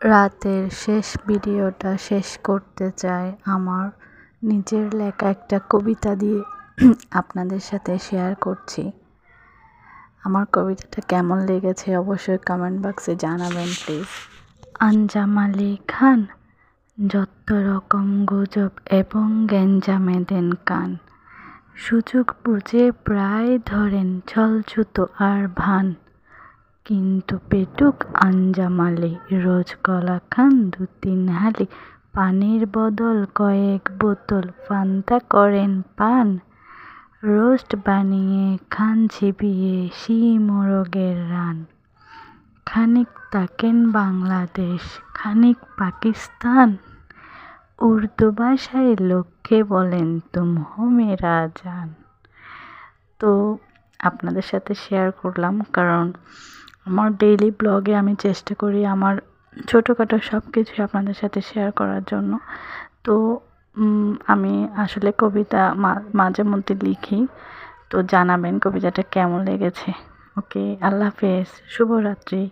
রাতের শেষ ভিডিওটা শেষ করতে চাই আমার নিজের লেখা একটা কবিতা দিয়ে আপনাদের সাথে শেয়ার করছি। আমার কবিতাটা কেমন লেগেছে অবশ্যই কমেন্ট বক্সে জানাবেন প্লিজ আঞ্জাম আলী খান যত রকম গুজব এবং গ্যাঞ্জামে দেন কান। সুযোগ বুঝে প্রায় ধরেন ছলছুতো আর ভান। কিন্তু পেটুক আঞ্জামালে, রোজ কলা খান দু তিন হালি, পানির বদল কয়েক বোতল ফান্তা করেন পান। রোস্ট বানিয়ে খান চিবিয়ে শি মোরগের রান। খানিক তাকেন বাংলাদেশ, খানিক পাকিস্তান। উর্দু ভাষায় লোককে বলেন, তুম হো মেরা জান। তো আপনাদের সাথে শেয়ার করলাম, কারণ আমার ডেইলি ব্লগে আমি চেষ্টা করি আমার ছোটোখাটো সব কিছুই আপনাদের সাথে শেয়ার করার জন্য। তো আমি আসলে কবিতা মাঝে মধ্যে লিখি। তো জানাবেন কবিতাটা কেমন লেগেছে। ওকে আল্লাহ হাফেজ। শুভরাত্রি।